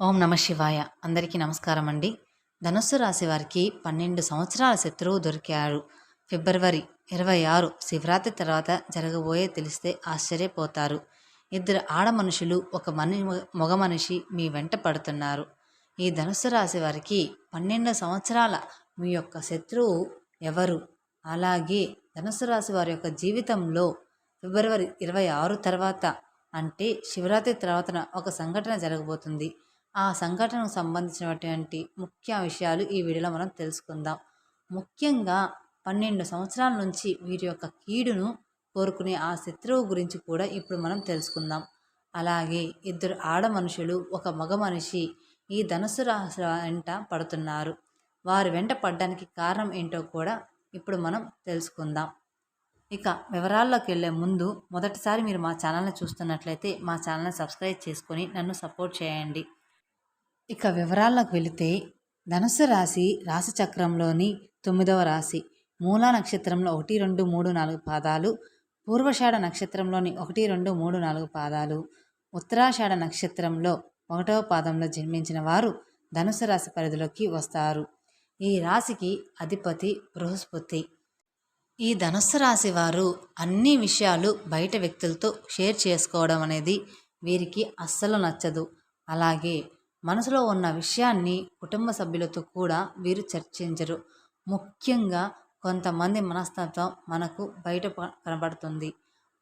ఓం నమ శివాయ. అందరికీ నమస్కారం అండి. ధనుస్సు రాశి వారికి పన్నెండు సంవత్సరాల శత్రువు దొరికారు. ఫిబ్రవరి ఇరవై ఆరు శివరాత్రి తర్వాత జరగబోయే తెలిస్తే ఆశ్చర్యపోతారు. ఇద్దరు ఆడ మనుషులు ఒక మని మగ మనిషి మీ వెంట పడుతున్నారు. ఈ ధనుస్సు రాశి వారికి పన్నెండు సంవత్సరాల మీ యొక్క శత్రువు ఎవరు? అలాగే ధనుస్సు రాశి వారి యొక్క జీవితంలో ఫిబ్రవరి ఇరవై ఆరు తర్వాత అంటే శివరాత్రి తర్వాత ఒక సంఘటన జరగబోతుంది. ఆ సంఘటనకు సంబంధించినటువంటి ముఖ్య విషయాలు ఈ వీడియోలో మనం తెలుసుకుందాం. ముఖ్యంగా పన్నెండు సంవత్సరాల నుంచి వీరి యొక్క కీడును కోరుకునే ఆ శత్రువు గురించి కూడా ఇప్పుడు మనం తెలుసుకుందాం. అలాగే ఇద్దరు ఆడ మనుషులు ఒక మగ మనిషి ఈ ధనుసు రాశి వెంట పడుతున్నారు. వారి వెంట పడ్డానికి కారణం ఏంటో కూడా ఇప్పుడు మనం తెలుసుకుందాం. ఇక వివరాల్లోకి వెళ్ళే ముందు మొదటిసారి మీరు మా ఛానల్ని చూస్తున్నట్లయితే మా ఛానల్ని సబ్స్క్రైబ్ చేసుకొని నన్ను సపోర్ట్ చేయండి. ఇక వివరాల్లోకి వెళితే ధనుస్సు రాశి రాశి చక్రంలోని తొమ్మిదవ రాశి. మూలా నక్షత్రంలో ఒకటి రెండు మూడు నాలుగు పాదాలు. పూర్వషాఢ నక్షత్రంలోని ఒకటి రెండు మూడు నాలుగు పాదాలు. ఉత్తరాషాఢ నక్షత్రంలో ఒకటవ పాదంలో జన్మించిన వారు ధనుసు రాశి పరిధిలోకి వస్తారు. ఈ రాశికి అధిపతి బృహస్పతి. ఈ ధనుస్సు రాశి వారు అన్ని విషయాలు బయట వ్యక్తులతో షేర్ చేసుకోవడం అనేది వీరికి అస్సలు నచ్చదు. అలాగే మనసులో ఉన్న విషయాన్ని కుటుంబ సభ్యులతో కూడా వీరు చర్చించరు. ముఖ్యంగా కొంతమంది మనస్తత్వం మనకు బయట కనబడుతుంది.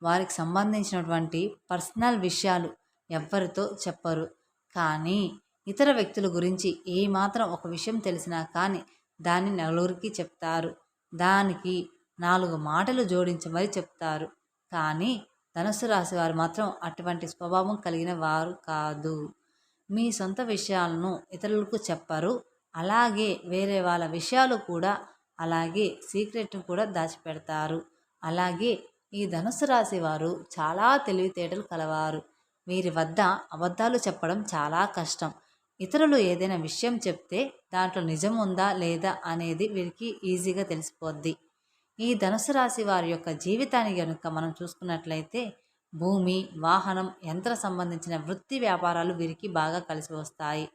వారికి సంబంధించినటువంటి పర్సనల్ విషయాలు ఎవ్వరితో చెప్పరు. కానీ ఇతర వ్యక్తుల గురించి ఏమాత్రం ఒక విషయం తెలిసినా కానీ దాన్ని నలుగురికి చెప్తారు. దానికి నాలుగు మాటలు జోడించి మరీ చెప్తారు. కానీ ధనుసు రాశి వారు మాత్రం అటువంటి స్వభావం కలిగిన వారు కాదు. మీ సొంత విషయాలను ఇతరులకు చెప్పరు. అలాగే వేరే వాళ్ళ విషయాలు కూడా అలాగే సీక్రెట్ను కూడా దాచిపెడతారు. అలాగే ఈ ధనుసు రాశి వారు చాలా తెలివితేటలు కలవారు. వీరి వద్ద అబద్ధాలు చెప్పడం చాలా కష్టం. ఇతరులు ఏదైనా విషయం చెప్తే దాంట్లో నిజం ఉందా లేదా అనేది వీరికి ఈజీగా తెలిసిపోద్ది. ఈ ధనుసు రాశి వారి యొక్క జీవితాన్ని కనుక మనం చూసుకున్నట్లయితే భూమి వాహనం యంత్ర సంబంధించిన వృత్తి వ్యాపారాలు వీరికి బాగా కలిసి వస్తాయి.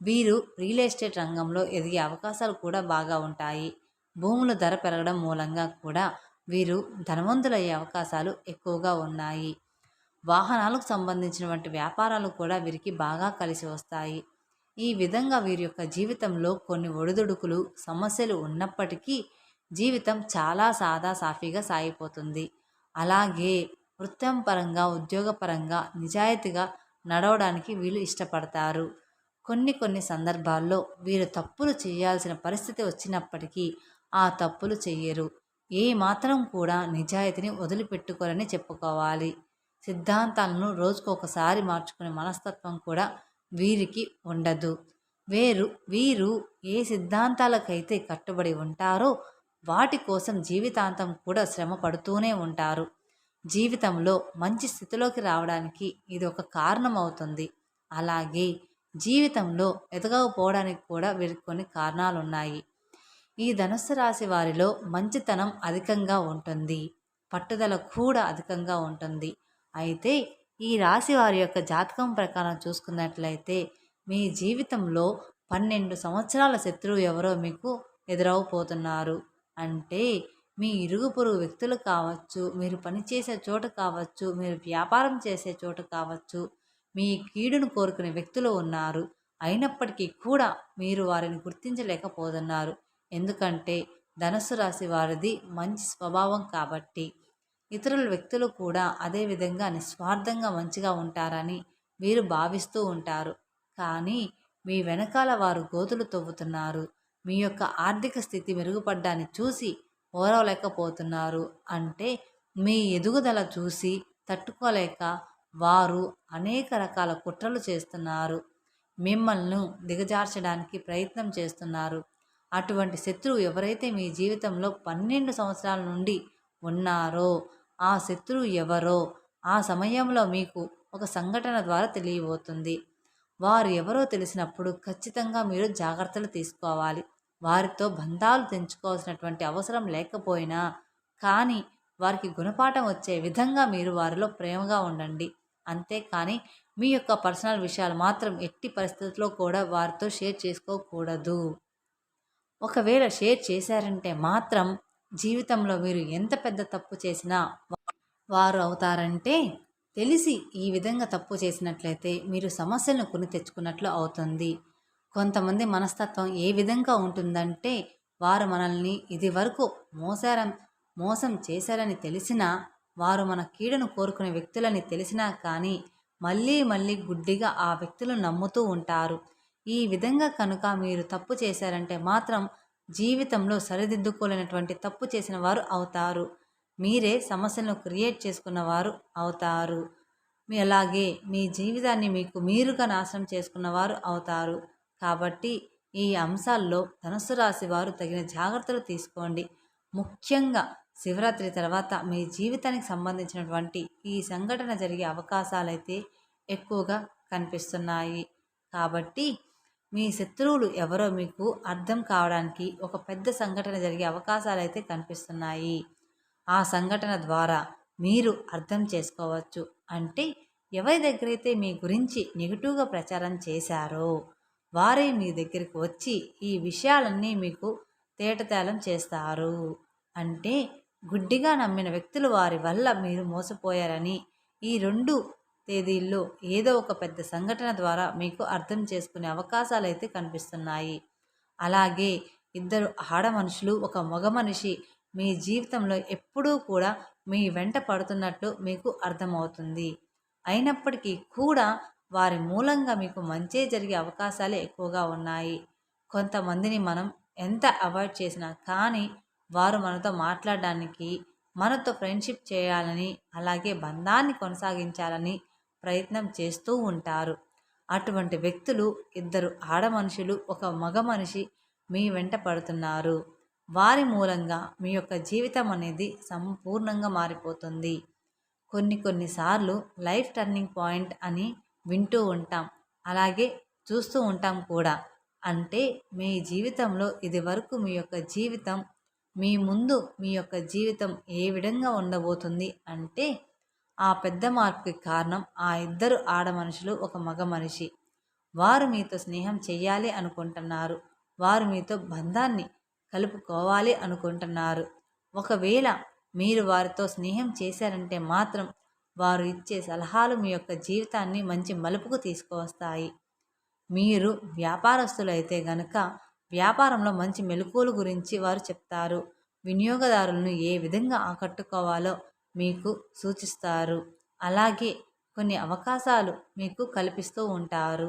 వీరు రియల్ ఎస్టేట్ రంగంలో ఎదిగే అవకాశాలు కూడా బాగా ఉంటాయి. భూముల ధర పెరగడం మూలంగా కూడా వీరు ధనవంతులయ్యే అవకాశాలు ఎక్కువగా ఉన్నాయి. వాహనాలకు సంబంధించినటువంటి వ్యాపారాలు కూడా వీరికి బాగా కలిసి వస్తాయి. ఈ విధంగా వీరి యొక్క జీవితంలో కొన్ని ఒడిదుడుకులు సమస్యలు ఉన్నప్పటికీ జీవితం చాలా సాదా సాఫీగా సాగిపోతుంది. అలాగే వృత్తం పరంగా ఉద్యోగపరంగా నిజాయితీగా నడవడానికి వీళ్ళు ఇష్టపడతారు. కొన్ని కొన్ని సందర్భాల్లో వీరు తప్పులు చేయాల్సిన పరిస్థితి వచ్చినప్పటికీ ఆ తప్పులు చెయ్యరు. ఏ మాత్రం కూడా నిజాయితీని వదిలిపెట్టుకోరని చెప్పుకోవాలి. సిద్ధాంతాలను రోజుకొకసారి మార్చుకునే మనస్తత్వం కూడా వీరికి ఉండదు. వేరు వీరు ఏ సిద్ధాంతాలకైతే కట్టుబడి ఉంటారో వాటి కోసం జీవితాంతం కూడా శ్రమ పడుతూనే ఉంటారు. జీవితంలో మంచి స్థితిలోకి రావడానికి ఇది ఒక కారణం అవుతుంది అలాగే జీవితంలో ఎదగకపోవడానికి కూడా వీరికి కొన్ని కారణాలు ఉన్నాయి ఈ ధనుస్సు రాశి వారిలో మంచితనం అధికంగా ఉంటుంది. పట్టుదల కూడా అధికంగా ఉంటుంది. అయితే ఈ రాశి వారి యొక్క జాతకం ప్రకారం చూసుకున్నట్లయితే మీ జీవితంలో పన్నెండు సంవత్సరాల శత్రువు ఎవరో మీకు ఎదురవపోతున్నారు అంటే మీ ఇరుగు పొరుగు వ్యక్తులు కావచ్చు మీరు పనిచేసే చోట కావచ్చు మీరు వ్యాపారం చేసే చోట కావచ్చు మీ కీడును కోరుకునే వ్యక్తులు ఉన్నారు. అయినప్పటికీ కూడా మీరు వారిని గుర్తించలేకపోతున్నారు. ఎందుకంటే ధనుసు రాశి వారిది మంచి స్వభావం కాబట్టి. ఇతరుల వ్యక్తులు కూడా అదే విధంగా నిస్వార్థంగా మంచిగా ఉంటారని మీరు భావిస్తూ ఉంటారు. కానీ మీ వెనకాల వారు గోతులు తవ్వుతున్నారు. మీ యొక్క ఆర్థిక స్థితి మెరుగుపడ్డాన్ని చూసి ఓరవలేకపోతున్నారు అంటే మీ ఎదుగుదల చూసి తట్టుకోలేక వారు అనేక రకాల కుట్రలు చేస్తున్నారు. మిమ్మల్ని దిగజార్చడానికి ప్రయత్నం చేస్తున్నారు. అటువంటి శత్రువు ఎవరైతే మీ జీవితంలో పన్నెండు సంవత్సరాల నుండి ఉన్నారో ఆ శత్రువు ఎవరో ఆ సమయంలో మీకు ఒక సంఘటన ద్వారా తెలియబోతుంది. వారు ఎవరో తెలిసినప్పుడు ఖచ్చితంగా మీరు జాగ్రత్తలు తీసుకోవాలి. వారితో బంధాలు తెంచుకోవాల్సినటువంటి అవసరం లేకపోయినా కానీ వారికి గుణపాఠం వచ్చే విధంగా మీరు వారిలో ప్రేమగా ఉండండి. అంతేకాని మీ యొక్క పర్సనల్ విషయాలు మాత్రం ఎట్టి పరిస్థితుల్లో కూడా వారితో షేర్ చేసుకోకూడదు. ఒకవేళ షేర్ చేశారంటే మాత్రం జీవితంలో మీరు ఎంత పెద్ద తప్పు చేసినా వారు అవుతారంటే తెలిసి ఈ విధంగా తప్పు చేసినట్లయితే మీరు సమస్యలను కొని తెచ్చుకున్నట్లు అవుతుంది. కొంతమంది మనస్తత్వం ఏ విధంగా ఉంటుందంటే వారు మనల్ని ఇది వరకు మోసారం మోసం చేశారని తెలిసినా వారు మన కీడును కోరుకునే వ్యక్తులని తెలిసినా కానీ మళ్ళీ మళ్ళీ గుడ్డిగా ఆ వ్యక్తులు నమ్ముతూ ఉంటారు. ఈ విధంగా కనుక మీరు తప్పు చేశారంటే మాత్రం జీవితంలో సరిదిద్దుకోలేనటువంటి తప్పు చేసిన వారు అవుతారు. మీరే సమస్యలను క్రియేట్ చేసుకున్న వారు అవుతారు. మీ అలాగే మీ జీవితాన్ని మీకు మీరుగా నాశనం చేసుకున్న వారు అవుతారు. కాబట్టి ఈ అంశాల్లో ధనుసు రాశి వారు తగిన జాగ్రత్తలు తీసుకోండి. ముఖ్యంగా శివరాత్రి తర్వాత మీ జీవితానికి సంబంధించినటువంటి ఈ సంఘటన జరిగే అవకాశాలైతే ఎక్కువగా కనిపిస్తున్నాయి. కాబట్టి మీ శత్రువులు ఎవరో మీకు అర్థం కావడానికి ఒక పెద్ద సంఘటన జరిగే అవకాశాలు అయితే కనిపిస్తున్నాయి. ఆ సంఘటన ద్వారా మీరు అర్థం చేసుకోవచ్చు. అంటే ఎవరి దగ్గరైతే మీ గురించి నెగిటివ్గా ప్రచారం చేశారో వారే మీ దగ్గరికి వచ్చి ఈ విషయాలన్నీ మీకు తేటతేలం చేస్తారు. అంటే గుడ్డిగా నమ్మిన వ్యక్తులు వారి వల్ల మీరు మోసపోయారని ఈ రెండు తేదీల్లో ఏదో ఒక పెద్ద సంఘటన ద్వారా మీకు అర్థం చేసుకునే అవకాశాలు అయితే కనిపిస్తున్నాయి. అలాగే ఇద్దరు ఆడ మనుషులు ఒక మగ మనిషి మీ జీవితంలో ఎప్పుడూ కూడా మీ వెంట పడుతున్నట్లు మీకు అర్థమవుతుంది. అయినప్పటికీ కూడా వారి మూలంగా మీకు మంచే జరిగే అవకాశాలే ఎక్కువగా ఉన్నాయి. కొంతమందిని మనం ఎంత అవాయిడ్ చేసినా కానీ వారు మనతో మాట్లాడడానికి మనతో ఫ్రెండ్షిప్ చేయాలని అలాగే బంధాన్ని కొనసాగించాలని ప్రయత్నం చేస్తూ ఉంటారు. అటువంటి వ్యక్తులు ఇద్దరు ఆడ మనుషులు ఒక మగ మనిషి మీ వెంట పడుతున్నారు. వారి మూలంగా మీ యొక్క జీవితం అనేది సంపూర్ణంగా మారిపోతుంది. కొన్ని కొన్నిసార్లు లైఫ్ టర్నింగ్ పాయింట్ అని వింటూ ఉంటాం. అలాగే చూస్తూ ఉంటాం కూడా. అంటే మీ జీవితంలో ఇది వరకు మీ యొక్క జీవితం మీ ముందు మీ యొక్క జీవితం ఏ విధంగా ఉండబోతుంది అంటే ఆ పెద్ద మార్పుకి కారణం ఆ ఇద్దరు ఆడ మనుషులు ఒక మగ మనిషి. వారు మీతో స్నేహం చెయ్యాలి అనుకుంటున్నారు. వారు మీతో బంధాన్ని కలుపుకోవాలి అనుకుంటున్నారు. ఒకవేళ మీరు వారితో స్నేహం చేశారంటే మాత్రం వారు ఇచ్చే సలహాలు మీ యొక్క జీవితాన్ని మంచి మలుపుకు తీసుకువస్తాయి. మీరు వ్యాపారస్తులైతే గనక వ్యాపారంలో మంచి మెలకువల గురించి వారు చెప్తారు. వినియోగదారులను ఏ విధంగా ఆకట్టుకోవాలో మీకు సూచిస్తారు. అలాగే కొన్ని అవకాశాలు మీకు కల్పిస్తూ ఉంటారు.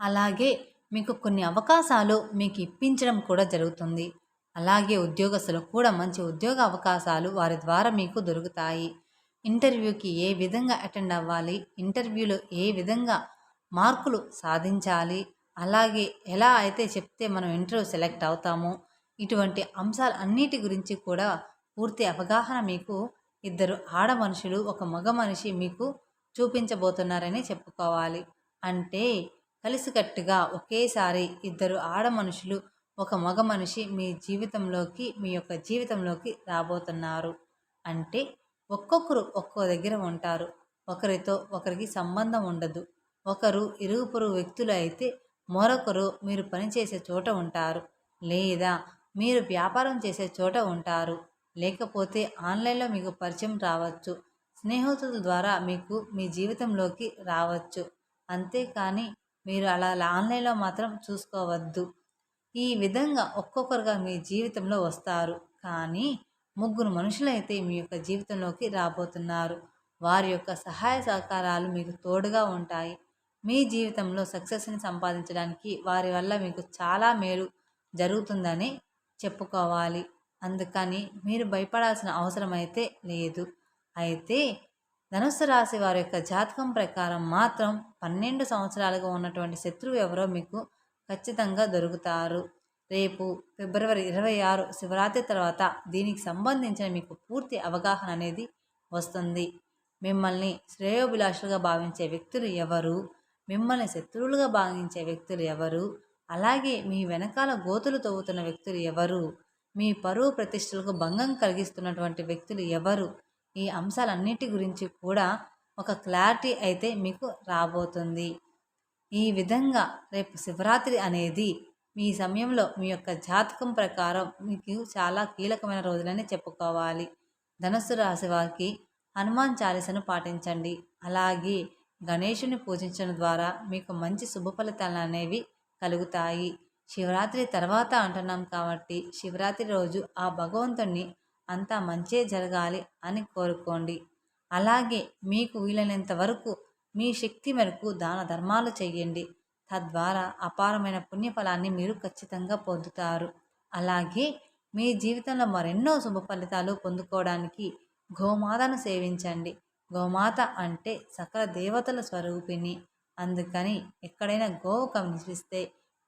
అలాగే మీకు కొన్ని అవకాశాలు మీకు ఇప్పించడం కూడా జరుగుతుంది. అలాగే ఉద్యోగస్తులకు కూడా మంచి ఉద్యోగ అవకాశాలు వారి ద్వారా మీకు దొరుకుతాయి. ఇంటర్వ్యూకి ఏ విధంగా అటెండ్ అవ్వాలి? ఇంటర్వ్యూలో ఏ విధంగా మార్కులు సాధించాలి? అలాగే ఎలా అయితే చెప్తే మనం ఇంటర్వ్యూ సెలెక్ట్ అవుతామో? ఇటువంటి అంశాలు అన్నిటి గురించి కూడా పూర్తి అవగాహన మీకు ఇద్దరు ఆడ మనుషులు ఒక మగ మనిషి మీకు చూపించబోతున్నారని చెప్పుకోవాలి. అంటే కలిసికట్టుగా ఒకేసారి ఇద్దరు ఆడ మనుషులు ఒక మగ మనిషి మీ జీవితంలోకి మీ యొక్క జీవితంలోకి రాబోతున్నారు. అంటే ఒక్కొక్కరు ఒక్కో దగ్గర ఉంటారు. ఒకరితో ఒకరికి సంబంధం ఉండదు. ఒకరు ఇరుగు పొరుగు వ్యక్తులు అయితే మరొకరు మీరు పనిచేసే చోట ఉంటారు. లేదా మీరు వ్యాపారం చేసే చోట ఉంటారు. లేకపోతే ఆన్లైన్లో మీకు పరిచయం రావచ్చు. స్నేహితుల ద్వారా మీకు మీ జీవితంలోకి రావచ్చు. అంతేకాని మీరు అలా ఆన్లైన్లో మాత్రం చూసుకోవద్దు. ఈ విధంగా ఒక్కొక్కరుగా మీ జీవితంలో వస్తారు. కానీ ముగ్గురు మనుషులైతే మీ యొక్క జీవితంలోకి రాబోతున్నారు. వారి యొక్క సహాయ సహకారాలు మీకు తోడుగా ఉంటాయి. మీ జీవితంలో సక్సెస్ని సంపాదించడానికి వారి వల్ల మీకు చాలా మేలు జరుగుతుందని చెప్పుకోవాలి. అందుకని మీరు భయపడాల్సిన అవసరం అయితే లేదు. అయితే ధనుస్సు రాశి వారి యొక్క జాతకం ప్రకారం మాత్రం పన్నెండు సంవత్సరాలుగా ఉన్నటువంటి శత్రువు ఎవరో మీకు ఖచ్చితంగా దొరుకుతారు. రేపు ఫిబ్రవరి ఇరవై ఆరు శివరాత్రి తర్వాత దీనికి సంబంధించిన మీకు పూర్తి అవగాహన అనేది వస్తుంది. మిమ్మల్ని శ్రేయోభిలాషులుగా భావించే వ్యక్తులు ఎవరు? మిమ్మల్ని శత్రువులుగా భావించే వ్యక్తులు ఎవరు? అలాగే మీ వెనకాల గోతులు తవ్వుతున్న వ్యక్తులు ఎవరు? మీ పరువు ప్రతిష్టలకు భంగం కలిగిస్తున్నటువంటి వ్యక్తులు ఎవరు? ఈ అంశాలన్నిటి గురించి కూడా ఒక క్లారిటీ అయితే మీకు రాబోతుంది. ఈ విధంగా రేపు శివరాత్రి అనేది మీ సమయంలో మీ యొక్క జాతకం ప్రకారం మీకు చాలా కీలకమైన రోజులని చెప్పుకోవాలి. ధనుస్సు రాశి వారికి హనుమాన్ చాలీసను పాటించండి. అలాగే గణేషుని పూజించడం ద్వారా మీకు మంచి శుభ ఫలితాలు అనేవి కలుగుతాయి. శివరాత్రి తర్వాత అంటున్నాం కాబట్టి శివరాత్రి రోజు ఆ భగవంతుణ్ణి అంతా మంచే జరగాలి అని కోరుకోండి. అలాగే మీకు వీలైనంత వరకు మీ శక్తి మేరకు దాన ధర్మాలు చేయండి. తద్వారా అపారమైన పుణ్యఫలాన్ని మీరు ఖచ్చితంగా పొందుతారు. అలాగే మీ జీవితంలో మరెన్నో శుభ ఫలితాలు పొందుకోవడానికి గోమాతను సేవించండి. గోమాత అంటే సకల దేవతల స్వరూపిణి. అందుకని ఎక్కడైనా గోవు కనిపిస్తే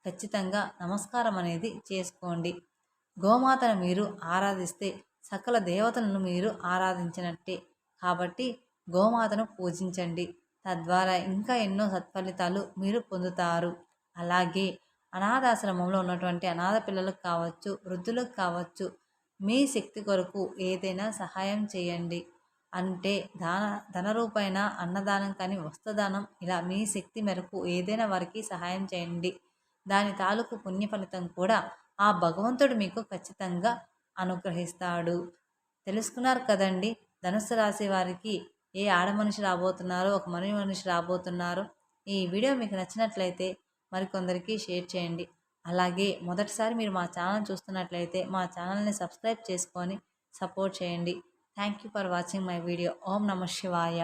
ఖచ్చితంగా నమస్కారం అనేది చేసుకోండి. గోమాతను మీరు ఆరాధిస్తే సకల దేవతలను మీరు ఆరాధించినట్టే. కాబట్టి గోమాతను పూజించండి. తద్వారా ఇంకా ఎన్నో సత్ఫలితాలు మీరు పొందుతారు. అలాగే అనాథాశ్రమంలో ఉన్నటువంటి అనాథ పిల్లలకు కావచ్చు వృద్ధులకు కావచ్చు మీ శక్తి కొరకు ఏదైనా సహాయం చేయండి. అంటే దాన ధన రూపైన అన్నదానం కానీ వస్త్రదానం ఇలా మీ శక్తి మేరకు ఏదైనా వారికి సహాయం చేయండి. దాని తాలూకు పుణ్య ఫలితం కూడా ఆ భగవంతుడు మీకు ఖచ్చితంగా అనుగ్రహిస్తాడు. తెలుసుకున్నారు కదండి? ధనుస్సు రాశి వారికి ఏ ఆడ మనిషి రాబోతున్నారో ఒక మని మనిషి రాబోతున్నారు ఈ వీడియో మీకు నచ్చినట్లయితే మరికొందరికి షేర్ చేయండి. అలాగే మొదటిసారి మీరు మా ఛానల్ చూస్తున్నట్లయితే మా ఛానల్ని సబ్స్క్రైబ్ చేసుకొని సపోర్ట్ చేయండి. Thank you for watching my video ఓం నమ శివాయ.